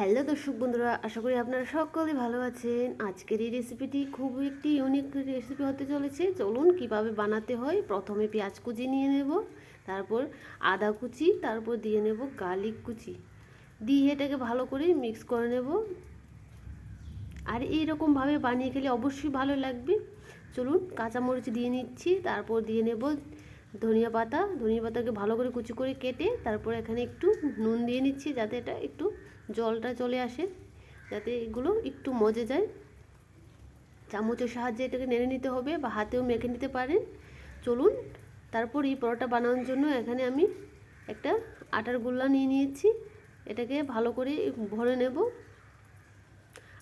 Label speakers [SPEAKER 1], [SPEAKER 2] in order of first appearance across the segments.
[SPEAKER 1] Hello দর্শক বন্ধুরা, আশা করি আপনারা সকলে ভালো আছেন। আজকের এই রেসিপিটি খুব একটি ইউনিক রেসিপি হতে চলেছে। চলুন কীভাবে বানাতে হয়, প্রথমে পেঁয়াজ কুচি নিয়ে নেব, তারপর আদা কুচি, তারপর দিয়ে নেব গার্লিক কুচি। দিয়ে এটাকে ভালো করে মিক্স করে নেব। আর এইরকমভাবে বানিয়ে খেলে অবশ্যই ভালো লাগবে। চলুন কাঁচামরিচ দিয়ে নিচ্ছি, তারপর দিয়ে নেব ধনিয়া পাতা। ধনিয়া পাতাকে ভালো করে কুচি করে কেটে, তারপর এখানে একটু নুন দিয়ে নিচ্ছি, যাতে এটা একটু জলটা চলে আসে, যাতে এগুলো একটু মজে যায়। চামচের সাহায্যে এটাকে নেড়ে নিতে হবে বা হাতেও মেখে নিতে পারেন। চলুন, তারপর এই পরোটা বানানোর জন্য এখানে আমি একটা আটার গোল্লা নিয়ে নিয়েছি। এটাকে ভালো করে ভরে নেব।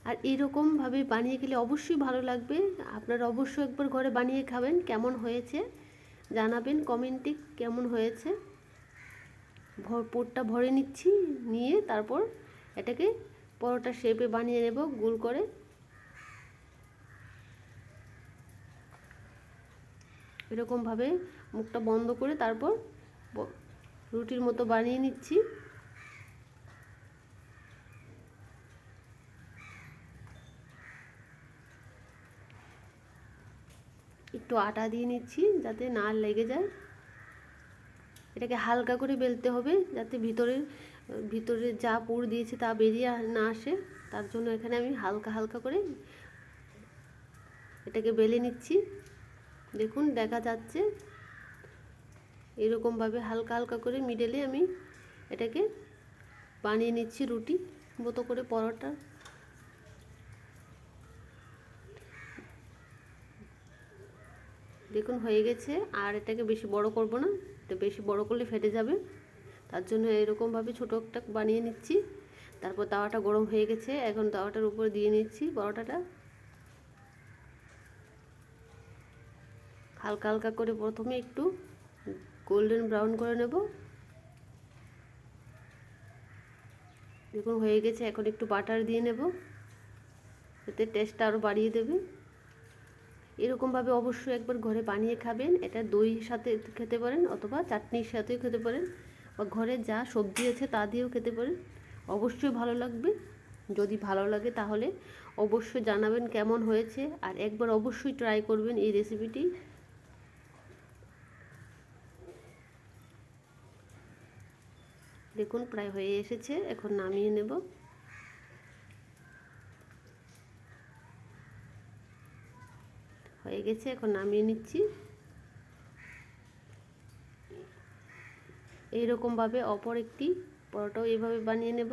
[SPEAKER 1] আর এইরকমভাবে বানিয়ে খেলে অবশ্যই ভালো লাগবে। আপনারা অবশ্যই একবার ঘরে বানিয়ে খাবেন, কেমন হয়েছে জানাবেন কমেন্টে কেমন হয়েছে। ভরপুরটা ভরে নিচ্ছি, নিয়ে তারপর এটাকে পরোটা শেপে বানিয়ে নেব, গোল করে। এরকমভাবে মুখটা বন্ধ করে তারপর রুটির মতো বানিয়ে নিচ্ছি। একটু আটা দিয়ে নিচ্ছি যাতে না লেগে যায়। এটাকে হালকা করে বেলতে হবে যাতে ভিতরে ভিতরে যা পুর দিয়েছে তা বেরিয়ে না আসে, তার জন্য এখানে আমি হালকা হালকা করে এটাকে বেলে নিচ্ছি। দেখুন, দেখা যাচ্ছে এরকমভাবে হালকা হালকা করে মিডেলে আমি এটাকে বানিয়ে নিচ্ছি রুটি মতো করে পরোটা। দেখুন, হয়ে গেছে, আর এটাকে বেশি বড় করব না, এটা বেশি বড় করলে ফেটে যাবে। তার জন্য এরকমভাবে ছোটো একটা বানিয়ে নিচ্ছি। তারপর তাওয়াটা গরম হয়ে গেছে, এখন তাওয়াটার উপর দিয়ে নিচ্ছি পরোটাটা। হালকা হালকা করে প্রথমে একটু গোল্ডেন ব্রাউন করে নেব। দেখুন হয়ে গেছে, এখন একটু বাটার দিয়ে নেব। এতে টেস্টটা আরও বাড়িয়ে দেবে। এরকমভাবে অবশ্যই একবার ঘরে বানিয়ে খাবেন। এটা দইয়ের সাথে খেতে পারেন অথবা চাটনির সাথেও খেতে পারেন। বা ঘরে যা সবজি আছে তা দিয়েও খেতে পারেন। অবশ্যই ভালো লাগবে। যদি ভালো লাগে তাহলে অবশ্যই জানাবেন কেমন হয়েছে আর একবার অবশ্যই ট্রাই করবেন এই রেসিপিটি দেখুন, প্রায় হয়ে এসেছে। এখন নামিয়ে নেব। হয়ে গেছে, এখন নামিয়ে নিচ্ছি। এইরকমভাবে অপর একটি পরোটাও এভাবে বানিয়ে নেব।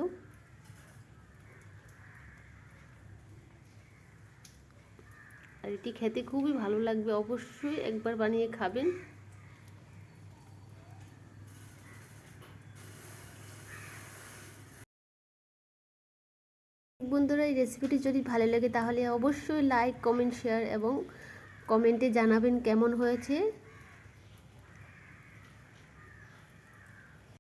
[SPEAKER 1] আর এটি খেতে খুবই ভালো লাগবে, অবশ্যই একবার বানিয়ে খাবেন। বন্ধুরা, এই রেসিপিটি যদি ভালো লাগে তাহলে অবশ্যই লাইক, কমেন্ট, শেয়ার এবং কমেন্টে জানাবেন কেমন হয়েছে।